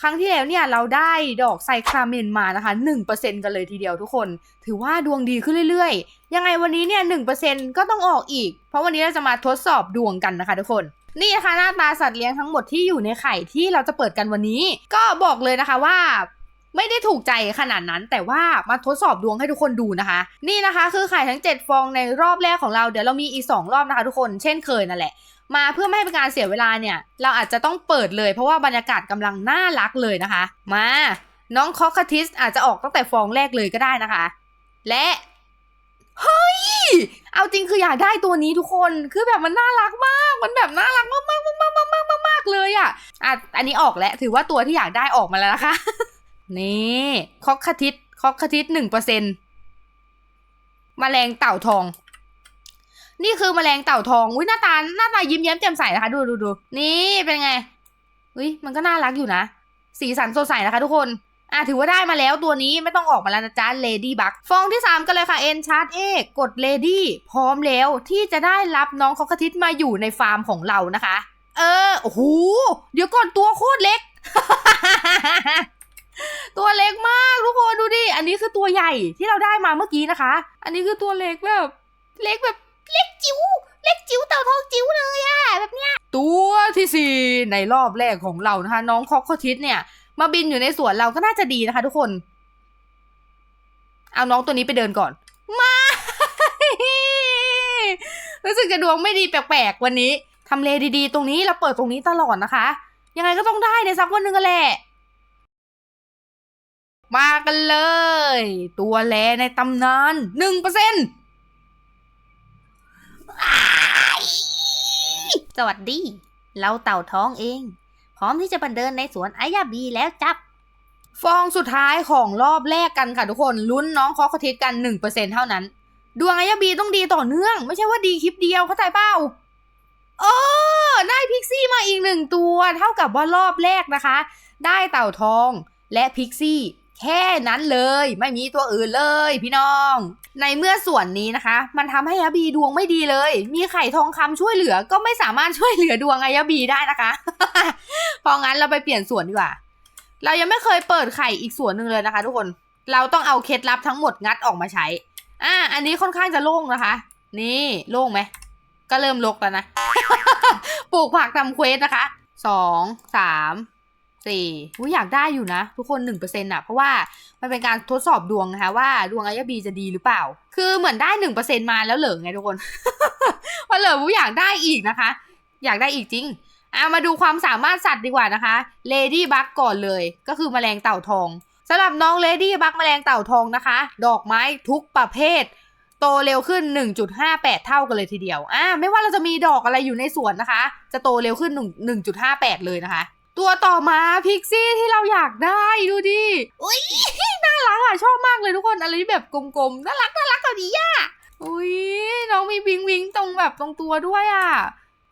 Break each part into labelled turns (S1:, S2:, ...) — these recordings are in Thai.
S1: ครั้งที่แล้วเนี่ยเราได้ดอกไซคลาเมนมานะคะ1%กันเลยทีเดียวทุกคน ถือว่าดวงดีขึ้นเรื่อยๆ ยังไงวันนี้เนี่ย1%ก็ต้องออกอีก เพราะวันนี้เราจะมาทดสอบดวงกันนะคะทุกคนนี่นะคะหน้าตาสัตว์เลี้ยงทั้งหมดที่อยู่ในไข่ที่เราจะเปิดกันวันนี้ ก็บอกเลยนะคะว่าไม่ได้ถูกใจขนาดนั้น แต่ว่ามาทดสอบดวงให้ทุกคนดูนะคะ นี่นะคะคือไข่ทั้ง 7 ฟองในรอบแรกของเราเดี๋ยวเรามีอีก 2 รอบนะคะทุกคนเช่นเคยนั่นแหละ มาเพื่อไม่ให้เป็นการเสียเวลาเนี่ย เราอาจจะต้องเปิดเลยเพราะว่าบรรยากาศกำลังน่ารักเลยนะคะ มาน้องคอคทิสอาจจะออกตั้งแต่ฟองแรกเลยก็ได้นะคะ และเฮ้ย เอาจริงคืออยากได้ตัวนี้ทุกคน คือแบบมันน่ารักมาก มันแบบน่ารักมากมากมากมากมากมากมากมากเลยอะ อะ อันนี้ออกแล้ว ถือว่าตัวที่อยากได้ออกมาแล้วนะคะ นี่คอกคทิสคอกคทิสหนึ่งเปอร์เซ็นต์แมลงเต่าทอง นี่คือแมลงเต่าทอง อุ้ยหน้าตาหน้าตายิ้มแย้มแจ่มใสนะคะ ดูดูดูนี่เป็นไง อุ้ยมันก็น่ารักอยู่นะ สีสันสดใสนะคะทุกคนอะถือว่าได้มาแล้วตัวนี้ไม่ต้องออกมาแล้วนะจ๊ะ Lady Bug ฟองที่ 3 กันเลยค่ะ N Chart A กด Lady พร้อมแล้วที่จะได้รับน้องคอกทิสมาอยู่ในฟาร์มของเรานะคะ เออโอ้โหเดี๋ยวก่อนตัวโคตรเล็ก ตัวเล็กมากทุกคนดูดิ อันนี้คือตัวใหญ่ที่เราได้มาเมื่อกี้นะคะ อันนี้คือตัวเล็กแบบ เล็กแบบ เล็กจิ๋วเล็กจิ๋วเต่าทองจิ๋วเลยอะแบบเนี้ย ตัวที่สี่ในรอบแรกของเรานะคะ น้องคอกคทิสเนี่ย มาบินอยู่ในสวนเราก็น่าจะดีนะคะ ทุกคน เอาน้องตัวนี้ไปเดินก่อน มารู้สึกจะดวงไม่ดีแปลกๆวันนี้ทำเลดีๆ ตรงนี้เราเปิดตรงนี้ตลอดนะคะ ยังไงก็ต้องได้ในสักวันหนึ่งกันแหละ มากันเลย ตัวแลในตำนานหนึ่งเปอร์เซ็นต์ สวัสดี เราเต่าท้องเอง พร้อมที่จะบันเดินในสวนอายาบีแล้วจับ ฟองสุดท้ายของรอบแรกกันค่ะทุกคนลุ้นน้องคอกทิสกัน 1%เท่านั้น ดวงอายาบีต้องดีต่อเนื่อง ไม่ใช่ว่าดีคลิปเดียวเข้าใจเปล่าเออได้พิกซี่มาอีกหนึ่งตัว เท่ากับว่ารอบแรกนะคะ ได้เต่าทองและพิกซี่ แค่นั้นเลยไม่มีตัวอื่นเลยพี่น้อง ในเมื่อส่วนนี้นะคะ มันทำให้อาบีดวงไม่ดีเลย มีไข่ทองคำช่วยเหลือก็ไม่สามารถช่วยเหลือดวงอายาบีได้นะคะเพราะงั้นเราไปเปลี่ยนส่วนดีกว่า เรายังไม่เคยเปิดไข่อีกส่วนหนึ่งเลยนะคะ ทุกคนเราต้องเอาเคล็ดลับทั้งหมดงัดออกมาใช้อ่าอันนี้ค่อนข้างจะโล่งนะคะ นี่โล่งไหมก็เริ่มลกแล้วนะปลูกผักทำเควสนะคะสองสาม สี่อุ๊ยอยากได้อยู่นะ ทุกคนหนึ่งเปอร์เซ็นต์อะ เพราะว่ามันเป็นการทดสอบดวงนะคะว่าดวงอายาบีจะดีหรือเปล่า คือเหมือนได้หนึ่งเปอร์เซ็นมาแล้วเหลือไงทุกคนพอเหลือปุ๊บอยากได้อีกนะคะ อยากได้อีกจริงอะมาดูความสามารถสัตว์ดีกว่านะคะ Lady Bug ก่อนเลย ก็คือแมลงเต่าทองสำหรับน้อง Lady Bug แมลงเต่าทองนะคะ ดอกไม้ทุกประเภท โตเร็วขึ้น 1.58 เท่ากันเลยทีเดียวอ่าไม่ว่าเราจะมีดอกอะไรอยู่ในสวนนะคะ จะโตเร็วขึ้น 1.58 เลยนะคะ ตัวต่อมาพิกซี่ที่เราอยากได้ดูดิอุ้ยน่ารักอะชอบมากเลยทุกคนอะไรที่แบบกลมๆน่ารักน่ารักกว่านี้อะอุ้ยน้องมีวิงวิงตรงแบบตรงตัวด้วยอะ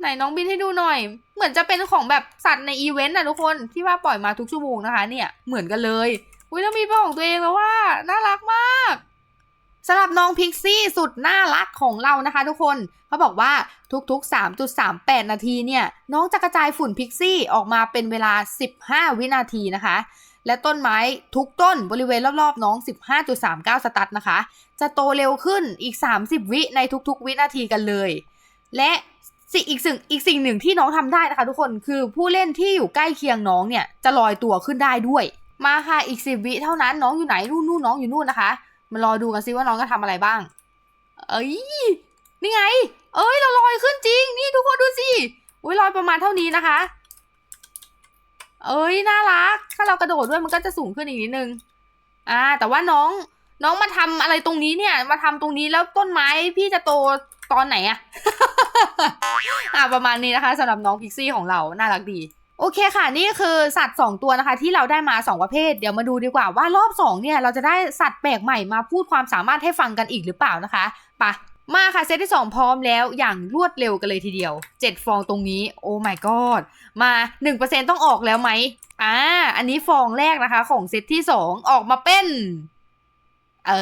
S1: ไหนน้องบินให้ดูหน่อย เหมือนจะเป็นของแบบสัตว์ในอีเวนต์นะทุกคนที่ว่าปล่อยมาทุกชั่วโมงนะคะ เนี่ยเหมือนกันเลย อุ้ยแล้วมีเป็นของตัวเองแล้วว่าน่ารักมาก สำหรับน้องพิกซี่สุดน่ารักของเรานะคะทุกคนเขาบอกว่าทุกๆ 3.38 นาทีเนี่ย น้องจะกระจายฝุ่นพิกซี่ออกมาเป็นเวลา 15 วินาทีนะคะ และต้นไม้ทุกต้นบริเวณรอบๆ น้อง 15.39 สตัตนะคะ จะโตเร็วขึ้นอีก 30 วิในทุกๆ วินาทีกันเลย และสิ่งอีกสิ่งอีกสิ่งหนึ่งที่น้องทำได้นะคะทุกคนคือผู้เล่นที่อยู่ใกล้เคียงน้องเนี่ยจะลอยตัวขึ้นได้ด้วย มาค่ะอีกสิบวิเท่านั้นน้องอยู่ไหนนู่นนู่นน้องอยู่นู่นนะคะ มารอดูกันซิว่าน้องจะทำอะไรบ้าง เอ้ย นี่ไง เอ้ย เราลอยขึ้นจริง นี่ทุกคนดูสิ อุ้ยลอยประมาณเท่านี้นะคะ เอ้ย น่ารัก ถ้าเรากระโดดด้วยมันก็จะสูงขึ้นอีกนิดนึง อ่า แต่ว่าน้อง น้องมาทำอะไรตรงนี้เนี่ย มาทำตรงนี้แล้วต้นไม้พี่จะโตตอนไหนอะอ่าประมาณนี้นะคะสำหรับน้องพิกซี่ของเรา น่ารักดี โอเคค่ะ นี่คือสัตว์ 2 ตัวนะคะ ที่เราได้มา 2 ประเภท เดี๋ยวมาดูดีกว่าว่ารอบ 2 เนี่ย เราจะได้สัตว์แปลกใหม่มาพูดความสามารถให้ฟังกันอีกหรือเปล่านะคะปะมาค่ะเซตที่ 2 พร้อมแล้วอย่างรวดเร็วกันเลยทีเดียว 7 ฟองตรงนี้ โอ้ my god มา 1%ต้องออกแล้วไหมอ่าอันนี้ฟองแรกนะคะ ของเซตที่ 2 ออกมาเป็น เอ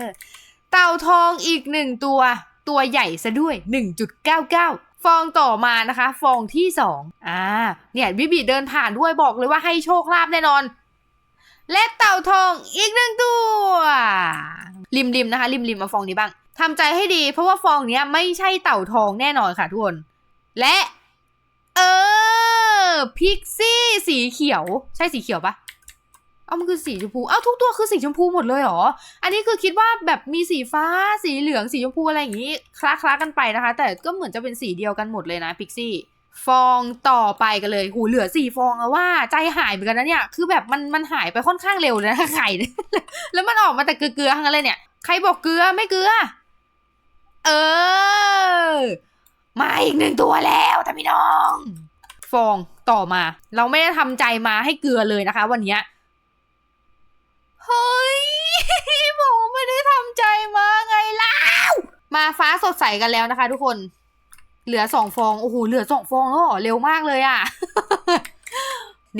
S1: อ เต่าทองอีกหนึ่งตัว ตัวใหญ่ซะด้วย 1.99 ฟองต่อมานะคะ ฟองที่สองอ่า เนี่ยบิบิเดินผ่านด้วยบอกเลยว่าให้โชคลาภแน่นอน และเต่าทองอีกหนึ่งตัว ริมริมๆนะคะ ริมริมๆมาฟองนี้บ้างทำใจให้ดี เพราะว่าฟองเนี้ยไม่ใช่เต่าทองแน่นอนค่ะทุกคน และ เออพิกซี่สีเขียว ใช่สีเขียวปะ เอามันคือสีชมพูเอ้าทุกตัวคือสีชมพูหมดเลยเหรอ อันนี้คือคิดว่าแบบมีสีฟ้า สีเหลือง สีชมพูอะไรอย่างนี้ คล้าๆกันไปนะคะ แต่ก็เหมือนจะเป็นสีเดียวกันหมดเลยนะพิกซี่ฟองต่อไปกันเลยหูเหลือสี่ฟองแล้วว่าใจหายเหมือนกันนะเนี่ย คือแบบมันมันหายไปค่อนข้างเร็วเลยนะไข่แล้วมันออกมาแต่เกลือๆทั้งนั้นเลยเนี่ย ใครบอกเกลือไม่เกลือ เออ มาอีกหนึ่งตัวแล้วท่านพี่น้อง ฟองต่อมา เราไม่ได้ทำใจมาให้เกลือเลยนะคะ วันนี้ เฮ้ย ผมไม่ได้ทำใจมาไงเล่ามาฟ้าสดใสกันแล้วนะคะ ทุกคน เหลือสองฟอง โอ้โห เหลือสองฟองแล้วเหรอเร็วมากเลยอะ่ะ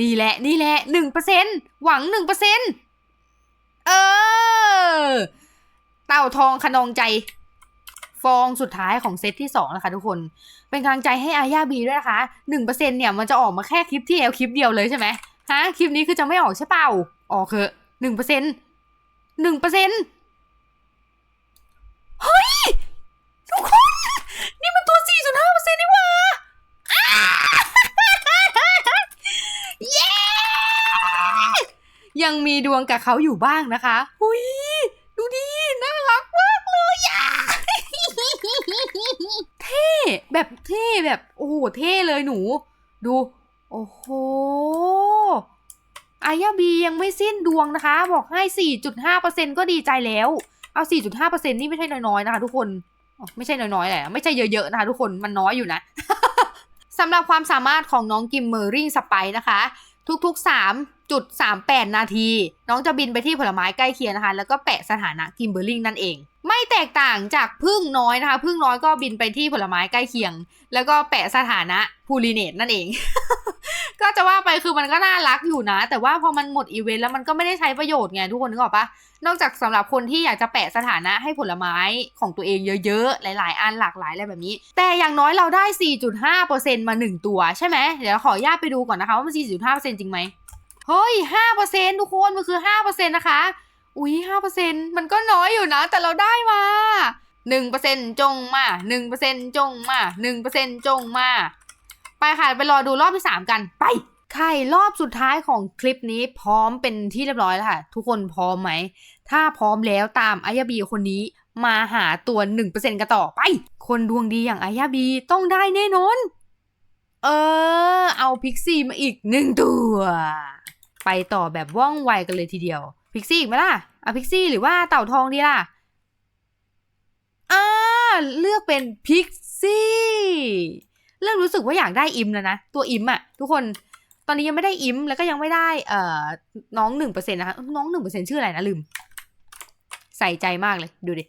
S1: นี่แหละ นี่แหละหนึ่งเปอร์เซ็นหวังหนึ่งเปอร์เซ็นเออ เต่าทองขนองใจ ฟองสุดท้ายของเซตที่สองนะคะ ทุกคน เป็นกำลังใจให้อาญาบีด้วยนะคะหนึ่งเปอร์เซ็นเนี่ยมันจะออกมาแค่คลิปที่แล้วคลิปเดียวเลยใช่ไหมฮะ คลิปนี้คือจะไม่ออกใช่เปล่า ออกเถอะ หนึ่งเปอร์เซ็นหนึ่งเปอร์เซ็นเฮ้ย ทุกคน นี่มันตัว4.5เปอร์เซ็นต์นี่หว่าเย้ยังมีดวงกับเขาอยู่บ้างนะคะ หุยดูดิน่ารักมากเลยอะเท่แบบเท่แบบ โอ้โห เท่เลยหนู ดู โอ้โห อายาบียังไม่สิ้นดวงนะคะ บอกให้ 4.5%ก็ดีใจแล้ว เอา 4.5%นี่ไม่ใช่น้อยๆนะคะทุกคนไม่ใช่น้อยๆแหละไม่ใช่เยอะๆนะคะทุกคนมันน้อยอยู่นะสำหรับความสามารถของน้องกิมเมอร์ริงสไปนะคะ ทุกๆ 3.38 นาที น้องจะบินไปที่ผลไม้ใกล้เคียงนะคะ แล้วก็แปะสถานะกิมเบอร์ริงนั่นเอง ไม่แตกต่างจากพึ่งน้อยนะคะพึ่งน้อยก็บินไปที่ผลไม้ใกล้เคียง แล้วก็แปะสถานะพูลิเนตนั่นเอง ก็จะว่าไปคือมันก็น่ารักอยู่นะ แต่ว่าพอมันหมดอีเวนต์แล้วมันก็ไม่ได้ใช้ประโยชน์ไงทุกคนนึกออกปะนอกจากสำหรับคนที่อยากจะแปะสถานะให้ผลไม้ของตัวเองเยอะๆ หลายๆ อันหลากหลายอะไรแบบนี้ แต่อย่างน้อยเราได้ 4.5%มา 1 ตัวใช่ไหมเดี๋ยวขออนุญาตไปดูก่อนนะคะว่ามัน 4.5%จริงไหมเฮ้ย 5%ทุกคนมันคือ 5%นะคะ อุ๊ย5%มันก็น้อยอยู่นะ แต่เราได้มา 1%จงมา 1%จงมา 1%จงมา ไปค่ะ ไปรอดูรอบที่ 3 กันไปไข่รอบสุดท้ายของคลิปนี้พร้อมเป็นที่เรียบร้อยแล้วค่ะ ทุกคนพร้อมไหม ถ้าพร้อมแล้วตามอายาบีคนนี้มาหาตัว 1%กันต่อไป คนดวงดีอย่างอายาบีต้องได้แน่นอน เออ เอาพิกซี่มาอีกหนึ่งตัว ไปต่อแบบว่องไวกันเลยทีเดียว พิกซี่อีกไหมล่ะเอาพิกซี่หรือว่าเต่าทองดีล่ะอ่าเลือกเป็นพิกซี่ เริ่มรู้สึกว่าอยากได้อิมแล้วนะ ตัวอิมอะทุกคนตอนนี้ยังไม่ได้อิมแล้วก็ยังไม่ได้เอ่อน้องหนึ่งเปอร์เซ็นต์นะคะน้องหนึ่งเปอร์เซ็นต์ชื่ออะไรนะลืม ใส่ใจมากเลยดูดิ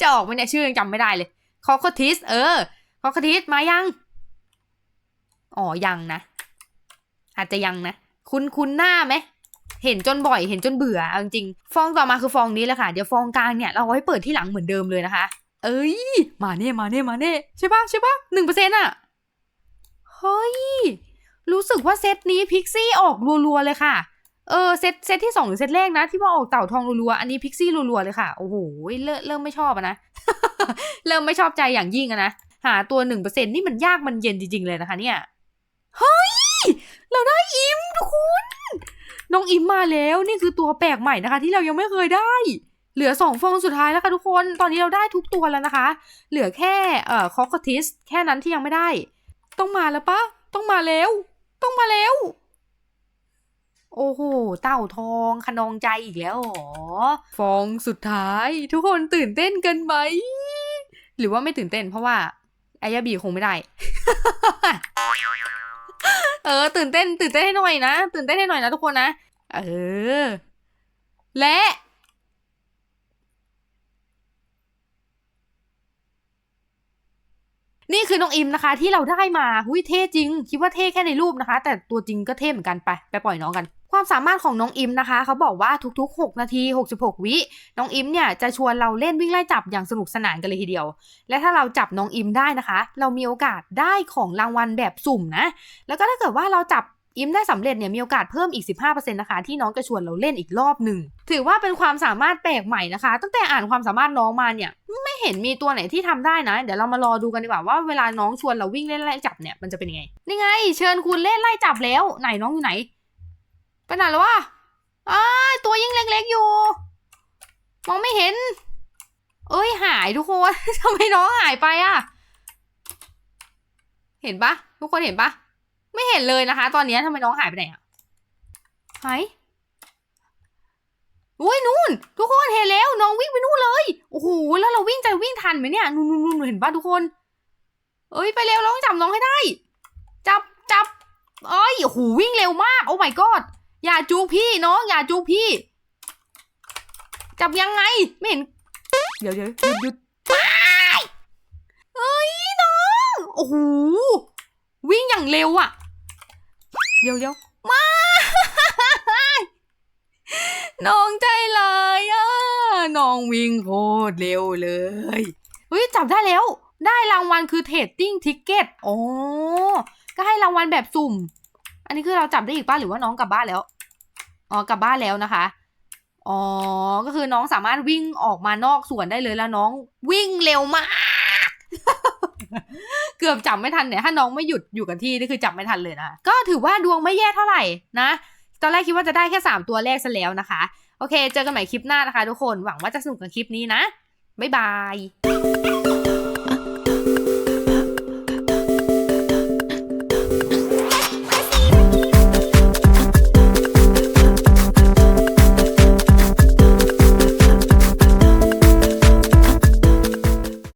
S1: จะออกไหมเนี่ยชื่อยังจำไม่ได้เลยคอคทิสเออคอคทิสมายัง อ๋อยังนะ อาจจะยังนะ คุณคุณหน้าไหมเห็นจนบ่อยเห็นจนเบื่อเอาจริงฟองต่อมาคือฟองนี้แหละค่ะ เดี๋ยวฟองกลางเนี่ยเราเอาไว้เปิดที่หลังเหมือนเดิมเลยนะคะ เอ้ย มาเน่มาเน่มาเน่ใช่ปะใช่ปะหนึ่งเปอร์เซ็นต์อะ เฮ้ย รู้สึกว่าเซตนี้พิกซี่ออกรัวๆเลยค่ะ เออเซตเซตที่สองหรือเซตแรกนะ ที่ว่าออกเต่าทองรัวๆอันนี้พิกซี่รัวๆเลยค่ะ โอ้โหเริ่มเริ่มไม่ชอบนะ เริ่มไม่ชอบใจอย่างยิ่งนะ หาตัวหนึ่งเปอร์เซ็นนี่มันยากมันเย็นจริงๆเลยนะคะ เนี่ย เฮ้ย เราได้อิมทุกคนน้องอิมมาแล้วนี่คือตัวแปลกใหม่นะคะ ที่เรายังไม่เคยได้เหลือสองฟองสุดท้ายแล้วค่ะทุกคน ตอนนี้เราได้ทุกตัวแล้วนะคะ เหลือแค่เอ่อคอคทิสแค่นั้นที่ยังไม่ได้ ต้องมาแล้วปะต้องมาแล้ว ต้องมาแล้ว โอ้โห เต่าทองขนองใจอีกแล้วหรอ ฟองสุดท้าย ทุกคนตื่นเต้นกันไหม หรือว่าไม่ตื่นเต้นเพราะว่าอายาบีคงไม่ได้ เออ ตื่นเต้น ตื่นเต้นให้หน่อยนะ ตื่นเต้นให้หน่อยนะทุกคนนะ เออ และ นี่คือน้องอิมนะคะ ที่เราได้มาหุยเท่จริง คิดว่าเท่แค่ในรูปนะคะ แต่ตัวจริงก็เท่เหมือนกันไปไปปล่อยน้องกันความสามารถของน้องอิมนะคะ เขาบอกว่าทุกๆ 6 นาที 66 วิ น้องอิมเนี่ยจะชวนเราเล่นวิ่งไล่จับอย่างสนุกสนานกันเลยทีเดียว และถ้าเราจับน้องอิมได้นะคะ เรามีโอกาสได้ของรางวัลแบบสุ่มนะ แล้วก็ถ้าเกิดว่าเราจับ อิมได้สำเร็จเนี่ยมีโอกาสเพิ่มอีก 15%นะคะที่น้องจะชวนเราเล่นอีกรอบหนึ่งถือว่าเป็นความสามารถแปลกใหม่นะคะ ตั้งแต่อ่านความสามารถน้องมาเนี่ยไม่เห็นมีตัวไหนที่ทำได้นะ เดี๋ยวเรามารอดูกันดีกว่าว่าเวลาน้องชวนเราวิ่งเล่นไล่จับเนี่ยมันจะเป็นยังไงนี่ไง เชิญคุณเล่นไล่จับแล้ว ไหนน้องอยู่ไหนไปไหนแล้ววะอ้าตัวยิ่งเล็กๆอยู่ มองไม่เห็น เอ้ยหายทุกคนทำไมน้องหายไปอะเห็นปะทุกคนเห็นปะ ไม่เห็นเลยนะคะ ตอนนี้ทำไมน้องหายไปไหนอะหายอุ้ยนู่น ทุกคนเห็นแล้วน้องวิ่งไปนู่นเลยโอ้โหแล้วเราวิ่งจะวิ่งทันไหมเนี่ยนู่นนู่นนู่นเห็นปะทุกคน เอ้ยไปเร็วเราต้องจับน้องให้ได้ จับจับเอ้ยโอ้โหวิ่งเร็วมากโอ้ my god อย่าจูงพี่น้องอย่าจูงพี่ จับยังไงไม่เห็น เดี๋ยวเดี๋ยวหยุดหยุดไม่เอ้ยน้องโอ้โหวิ่งอย่างเร็วอะ เดี๋ยวเดี๋ยวมาน้องใจลายอะน้องวิ่งโคตรเร็วเลยเฮ้ยจับได้แล้ว ได้รางวัลคือเทรดดิ้งทิกเก็ตโอ้ก็ให้รางวัลแบบสุ่ม อันนี้คือเราจับได้อีกป้าหรือว่าน้องกลับบ้านแล้วอ๋อกลับบ้านแล้วนะคะอ๋อก็คือน้องสามารถวิ่งออกมานอกสวนได้เลยแล้วน้องวิ่งเร็วมาก เกือบจับไม่ทันเนี่ย ถ้าน้องไม่หยุดอยู่กับที่นี่คือจับไม่ทันเลยนะคะก็ถือว่าดวงไม่แย่เท่าไหร่นะ ตอนแรกคิดว่าจะได้แค่ 3 ตัวแรกซะแล้วนะคะ โอเค เจอกันใหม่คลิปหน้านะคะ ทุกคน หวังว่าจะสนุกกับคลิปนี้นะ บ๊ายบาย